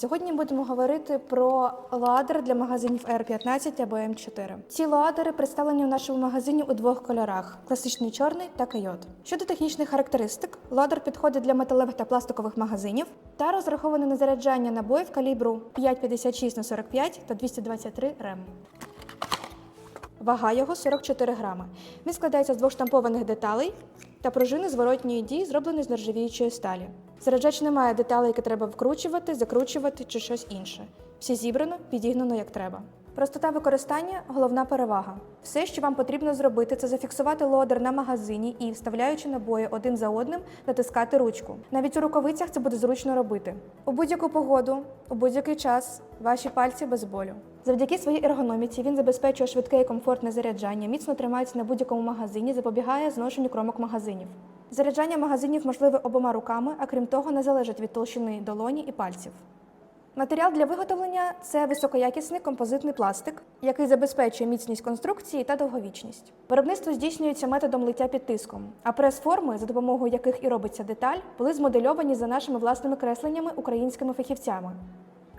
Сьогодні будемо говорити про ладер для магазинів R15 або М4. Ці ладери представлені в нашому магазині у двох кольорах: класичний чорний та койот. Щодо технічних характеристик, ладер підходить для металевих та пластикових магазинів та розрахований на заряджання набоїв калібру 5,56 на 45 та 223 рем. Вага його 44 грами. Він складається з двох штампованих деталей та пружини зворотньої дії, зроблені з нержавіючої сталі. Заряджач не має деталей, які треба вкручувати, закручувати чи щось інше. Все зібрано, підігнано як треба. Простота використання головна перевага. Все, що вам потрібно зробити, це зафіксувати лодер на магазині і, вставляючи набої один за одним, натискати ручку. Навіть у рукавицях це буде зручно робити. У будь-яку погоду, у будь-який час ваші пальці без болю. Завдяки своїй ергономіці він забезпечує швидке і комфортне заряджання, міцно тримається на будь-якому магазині, запобігає зношенню кромок магазинів. Заряджання магазинів можливе обома руками, а крім того, не залежить від толщини долоні і пальців. Матеріал для виготовлення це високоякісний композитний пластик, який забезпечує міцність конструкції та довговічність. Виробництво здійснюється методом лиття під тиском, а прес-форми, за допомогою яких і робиться деталь, були змодельовані за нашими власними кресленнями українськими фахівцями.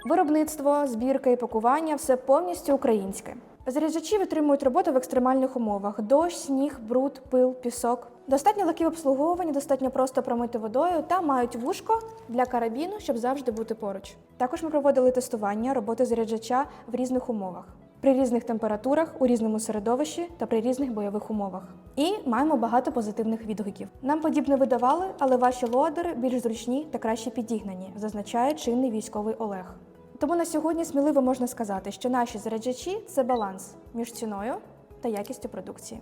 Виробництво, збірка і пакування все повністю українське. Заряджачі витримують роботу в екстремальних умовах: дощ, сніг, бруд, пил, пісок. Достатньо легкі в обслуговуванні, достатньо просто промити водою та мають вушко для карабіну, щоб завжди бути поруч. Також ми проводили тестування роботи заряджача в різних умовах. При різних температурах, у різному середовищі та при різних бойових умовах. І маємо багато позитивних відгуків. Нам подібне видавали, але ваші лодери більш зручні та краще підігнані, зазначає чинний військовий Олег. Тому на сьогодні сміливо можна сказати, що наші заряджачі це баланс між ціною та якістю продукції.